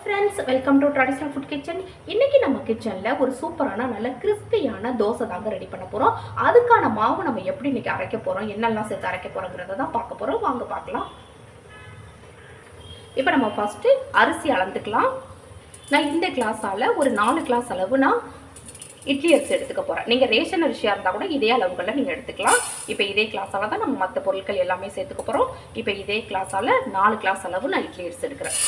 Friends welcome to traditional food kitchen இன்னைக்கு நம்ம கிச்சனில் ஒரு சூப்பரான நல்ல கிறிஸ்பியான தோசை தாங்க ரெடி பண்ண போகிறோம் அதுக்கான மாவு நம்ம எப்படி இன்னைக்கு அரைக்க போகிறோம் என்னெல்லாம் சேர்த்து அரைக்க போகிறோங்கிறத தான் பார்க்க போகிறோம் வாங்க பார்க்கலாம். இப்போ நம்ம ஃபஸ்ட்டு அரிசி அளந்துக்கலாம். நான் இந்த கிளாஸால் ஒரு நாலு கிளாஸ் அளவு நான் இட்லி அரிசி எடுத்துக்க போகிறேன் நீங்கள் ரேஷன் அரிசியாக இருந்தால் கூட இதே அளவுகளில் நீங்கள் எடுத்துக்கலாம். இப்போ இதே கிளாஸால் தான் நம்ம மற்ற பொருட்கள் எல்லாமே சேர்த்துக்க போகிறோம் இப்போ இதே கிளாஸால் நாலு கிளாஸ் அளவு நான் இட்லி அரிசி எடுக்கிறேன்.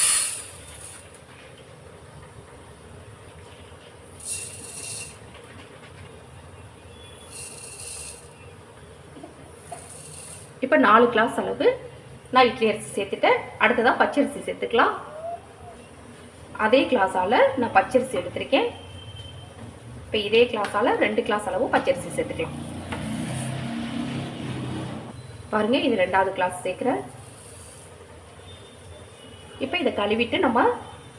இப்போ நாலு கிளாஸ் அளவு நான் இட்லி அரிசி சேர்த்துட்டேன். அடுத்ததாக பச்சரிசி சேர்த்துக்கலாம். அதே கிளாஸால் நான் பச்சரிசி எடுத்திருக்கேன். இப்போ இதே கிளாஸால் ரெண்டு கிளாஸ் அளவு பச்சரிசி சேர்த்துக்கலாம். பாருங்க இது ரெண்டாவது கிளாஸ் சேர்க்குறேன். இப்போ இதை கழுவிட்டு நம்ம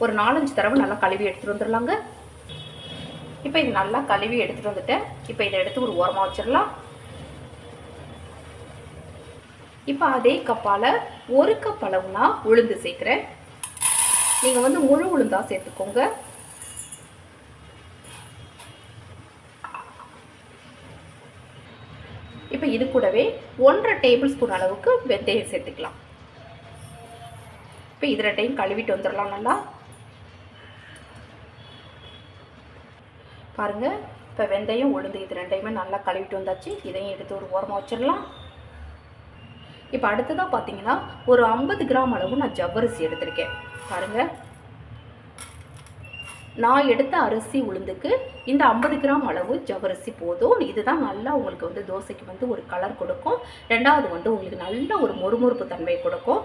ஒரு நாலஞ்சு தடவை நல்லா கழுவி எடுத்துகிட்டு வந்துடலாங்க. இப்போ இது நல்லா கழுவி எடுத்துகிட்டு வந்துட்டேன். இப்போ இதை எடுத்து ஒரு ஓரமாக வச்சிடலாம். இப்போ அதே கப்பால் ஒரு கப் அளவுனா உளுந்து சேர்க்குறேன். நீங்கள் வந்து முழு உளுந்தாக சேர்த்துக்கோங்க. இப்போ இது கூடவே ஒன்றரை டேபிள் ஸ்பூன் அளவுக்கு வெந்தயம் சேர்த்துக்கலாம். இப்போ இது ரெண்டையும் கழுவிட்டு வந்துடலாம் நல்லா. பாருங்கள் இப்போ வெந்தயம் உளுந்து இது ரெண்டையுமே நல்லா கழுவிட்டு வந்தாச்சு. இதையும் எடுத்து ஒரு ஓரமாக வச்சிடலாம். இப்போ அடுத்ததாக பார்த்தீங்கன்னா ஒரு ஐம்பது கிராம் அளவு நான் ஜவ்வரிசி எடுத்திருக்கேன். பாருங்கள் நான் எடுத்த அரிசி உளுந்துக்கு இந்த ஐம்பது கிராம் அளவு ஜவ்வரிசி போதும். இதுதான் நல்லா உங்களுக்கு வந்து தோசைக்கு வந்து ஒரு கலர் கொடுக்கும். ரெண்டாவது வந்து உங்களுக்கு நல்ல ஒரு மொறுமொறுப்பு தன்மையை கொடுக்கும்.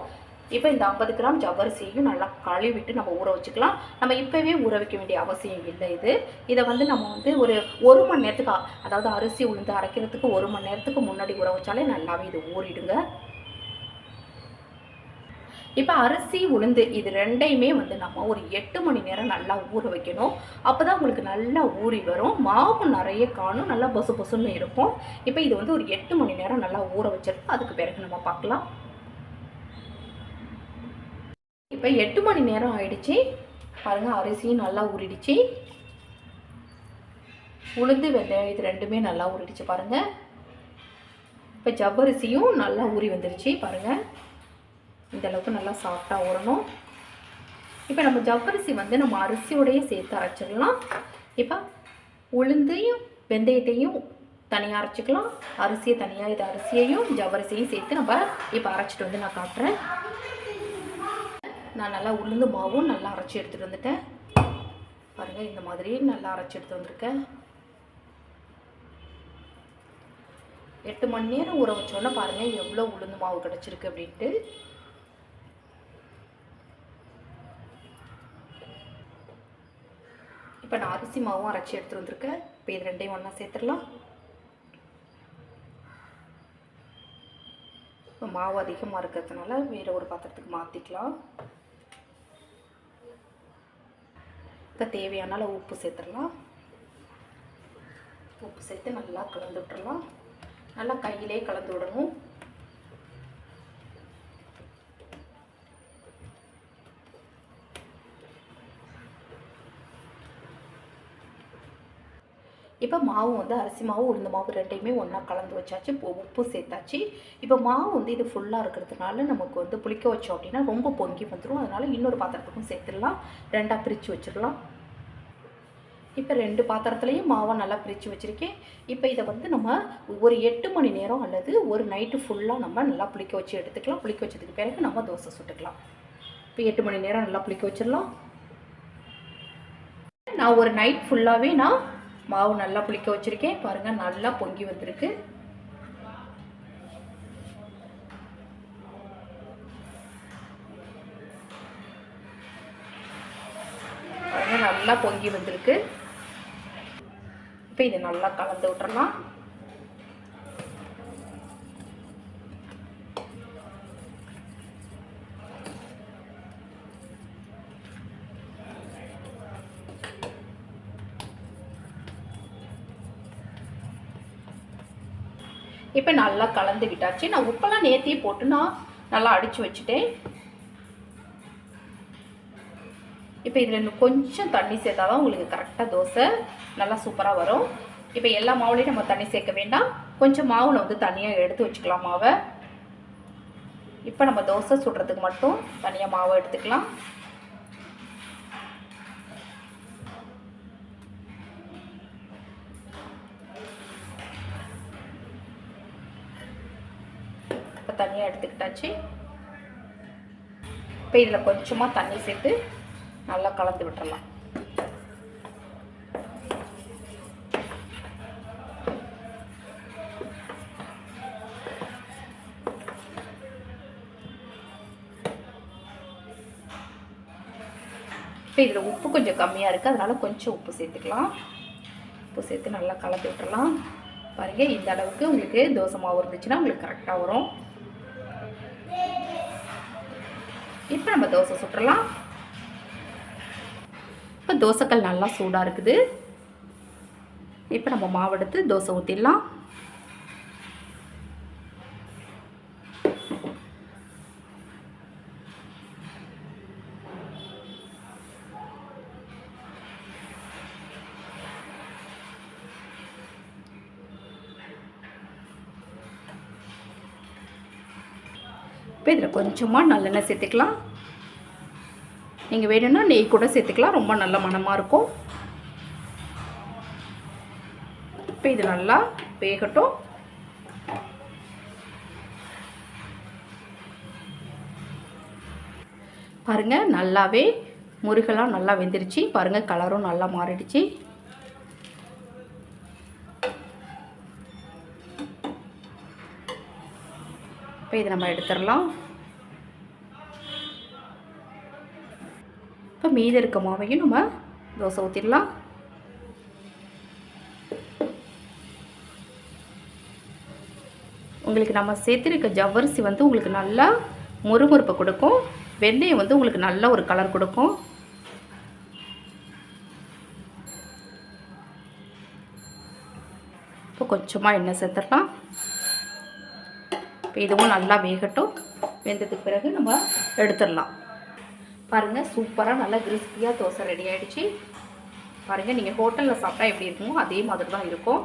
இப்போ இந்த ஐம்பது கிராம் ஜவ்வரிசியையும் நல்லா கழுவிட்டு நம்ம ஊற வச்சுக்கலாம். நம்ம இப்போவே ஊற வைக்க வேண்டிய அவசியம் இல்லை இது. இதை வந்து நம்ம வந்து ஒரு ஒரு மணி நேரத்துக்கு அதாவது அரிசி உளுந்து அரைக்கிறதுக்கு ஒரு மணி நேரத்துக்கு முன்னாடி ஊற வச்சாலே நல்லாவே இது ஊறிடுங்க. இப்போ அரிசி உளுந்து இது ரெண்டையுமே வந்து நம்ம ஒரு எட்டு மணி நேரம் நல்லா ஊற வைக்கணும். அப்போ தான் உங்களுக்கு நல்லா ஊறி வரும். மாவு நிறைய காணும். நல்லா பொசு பொசுன்னு இருக்கும். இப்போ இது வந்து ஒரு எட்டு மணி நேரம் நல்லா ஊற வச்சிருக்கோம் அதுக்கு பிறகு நம்ம பார்க்கலாம். இப்போ எட்டு மணி நேரம் ஆயிடுச்சு. பாருங்கள் அரிசியும் நல்லா ஊறிடுச்சு. உளுந்து வெந்தயம் இது ரெண்டுமே நல்லா ஊறிடுச்சு பாருங்கள் இப்போ ஜவ்வரிசியும் நல்லா ஊறி வந்துருச்சு பாருங்கள் இந்த அளவுக்கு நல்லா சாஃப்டாக ஊறணும். இப்போ நம்ம ஜவ்வரிசி வந்து நம்ம அரிசியோடையே சேர்த்து அரைச்சிடலாம். இப்போ உளுந்தையும் வெந்தயத்தையும் தனியாக அரைச்சிக்கலாம். அரிசியை தனியாக இது அரிசியையும் ஜவ்வரிசியையும் சேர்த்து நம்ம இப்போ அரைச்சிட்டு வந்து நான் காட்டுறேன். நான் நல்லா உளுந்து மாவும் நல்லா அரைச்சி எடுத்துகிட்டு வந்துட்டேன். பாருங்கள் இந்த மாதிரி நல்லா அரைச்சி எடுத்து வந்திருக்கேன். எட்டு மணி நேரம் ஊற வச்சோன்னே பாருங்கள் எவ்வளோ உளுந்து மாவு கிடச்சிருக்கு அப்படின்ட்டு. இப்போ நான் அரிசி மாவும் அரைச்சி எடுத்துகிட்டு வந்திருக்கேன். இப்போ இது ரெண்டையும் ஒன்றா சேர்த்துடலாம். இப்போ மாவு அதிகமாக இருக்கிறதுனால வேறு ஒரு பாத்திரத்துக்கு மாற்றிக்கலாம் இப்போ தேவையான உப்பு சேர்த்துடலாம். உப்பு சேர்த்து நல்லா கலந்து விட்டுறலாம் நல்லா கையிலே கலந்து விடணும். இப்போ மாவு வந்து அரிசி மாவு உளுந்த மாவு ரெண்டையுமே ஒன்றா கலந்து வச்சாச்சு இப்போ உப்பு சேர்த்தாச்சு. இப்போ மாவு வந்து இது ஃபுல்லாக இருக்கிறதுனால நமக்கு வந்து புளிக்க வச்சோம் அப்படின்னா ரொம்ப பொங்கி வந்துடும் அதனால் இன்னொரு பாத்திரத்துக்கும் சேர்த்துடலாம். ரெண்டாக பிரித்து வச்சிடலாம். இப்போ ரெண்டு பாத்திரத்துலேயும் மாவை நல்லா பிரித்து வச்சுருக்கேன். இப்போ இதை வந்து நம்ம ஒரு எட்டு மணி நேரம் அல்லது ஒரு நைட்டு ஃபுல்லாக நம்ம நல்லா புளிக்க வச்சு எடுத்துக்கலாம். புளிக்க வச்சதுக்கு பிறகு நம்ம தோசை சுட்டுக்கலாம். இப்போ எட்டு மணி நேரம் நல்லா புளிக்க வச்சிடலாம். நான் ஒரு நைட் ஃபுல்லாகவே நான் மாவு நல்லா புளிக்க வச்சுருக்கேன். பாருங்கள் நல்லா பொங்கி வந்திருக்கு. நல்லா பொங்கி வந்திருக்கு. இப்போ இதை நல்லா கலந்து விட்டுறலாம். இப்போ நல்லா கலந்து விட்டாச்சு நான் உப்பெல்லாம் நேர்த்தியே போட்டு நான் நல்லா அடித்து வச்சுட்டேன். இப்போ இதில் கொஞ்சம் தண்ணி சேர்த்தா தான் உங்களுக்கு கரெக்டாக தோசை நல்லா சூப்பராக வரும். இப்போ எல்லா மாவுலையும் நம்ம தண்ணி சேர்க்க வேண்டாம். கொஞ்சம் மாவில் வந்து தனியாக எடுத்து வச்சுக்கலாம் மாவை. இப்போ நம்ம தோசை சுடுறதுக்கு மட்டும் தனியாக மாவை எடுத்துக்கலாம். எடுத்துக்கிட்டாச்சு. இப்போ இதில் கொஞ்சமாக தண்ணி சேர்த்து நல்லா கலந்து விட்டுறலாம். இப்போ இதில் உப்பு கொஞ்சம் கம்மியாக இருக்குது அதனால் கொஞ்சம் உப்பு சேர்த்துக்கலாம். உப்பு சேர்த்து நல்லா கலந்து விட்டுறலாம். பாருங்கள் இந்த அளவுக்கு உங்களுக்கு தோசை மாவு இருந்துச்சுன்னா உங்களுக்கு கரெக்டாக வரும். இப்போ நம்ம தோசை சுட்டுறலாம். இப்போ தோசைக்கல் நல்லா சூடாக இருக்குது. இப்போ நம்ம மாவெடுத்து தோசை ஊற்றிடலாம் இப்போ இதில் கொஞ்சமாக நல்லெண்ணெய் சேர்த்துக்கலாம். நீங்கள் வேணும்னா நெய் கூட சேர்த்துக்கலாம். ரொம்ப நல்ல மணமாக இருக்கும். இப்போ இது நல்லா வேகட்டும். பாருங்கள் நல்லாவே முருகெல்லாம் நல்லா வெந்துருச்சு. பாருங்கள் கலரும் நல்லா மாறிடுச்சு. இப்போ இதை நம்ம எடுத்துடலாம். இப்போ மீதி இருக்க மாவையும் நம்ம தோசை ஊற்றிடலாம் உங்களுக்கு நம்ம சேர்த்துருக்க ஜவ்வரிசி வந்து உங்களுக்கு நல்லா முறுமுறுப்பை கொடுக்கும். வெந்தயம் வந்து உங்களுக்கு நல்ல ஒரு கலர் கொடுக்கும். இப்போ கொஞ்சமாக எண்ணெய் சேர்த்துடலாம். இப்போ இதுவும் நல்லா வேகட்டும். வெந்ததுக்கு பிறகு நம்ம எடுத்துடலாம். பாருங்கள் சூப்பராக நல்லா கிறிஸ்பியாக தோசை ரெடி ஆகிடுச்சு பாருங்கள் நீங்கள் ஹோட்டலில் சாப்பிட்டா எப்படி இருக்குமோ அதே மாதிரி தான் இருக்கும்.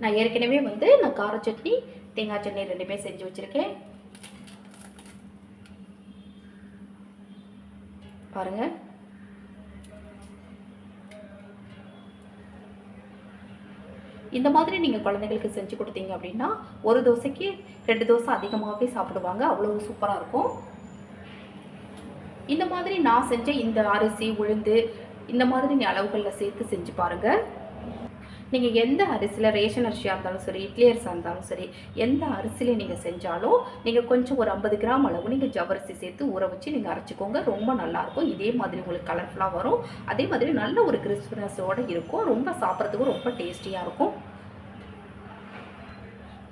நான் ஏற்கனவே வந்து நான் கார சட்னி தேங்காய் சட்னி ரெண்டுமே செஞ்சு வச்சுருக்கேன். பாருங்கள் இந்த மாதிரி நீங்கள் குழந்தைங்களுக்கு செஞ்சு கொடுத்தீங்க அப்படின்னா ஒரு தோசைக்கு ரெண்டு தோசை அதிகமாகவே சாப்பிடுவாங்க. அவ்வளோ சூப்பராக இருக்கும். இந்த மாதிரி நான் செஞ்ச இந்த அரிசி உளுந்து இந்த மாதிரி நீ அளவுகளில் சேர்த்து செஞ்சு பாருங்கள் நீங்கள் எந்த அரிசியில் ரேஷன் அரிசியாக இருந்தாலும் சரி இட்லி அரிசியாக இருந்தாலும் சரி எந்த அரிசியில் நீங்கள் செஞ்சாலும் நீங்கள் கொஞ்சம் ஒரு ஐம்பது கிராம் அளவு நீங்கள் ஜவரிசி சேர்த்து ஊற வச்சு நீங்கள் அரைச்சிக்கோங்க. ரொம்ப நல்லாயிருக்கும் இதே மாதிரி உங்களுக்கு கலர்ஃபுல்லாக வரும். அதே மாதிரி நல்ல ஒரு கிறிஸ்பினஸோடு இருக்கும். ரொம்ப சாப்பிட்றதுக்கும் ரொம்ப டேஸ்டியாக இருக்கும்.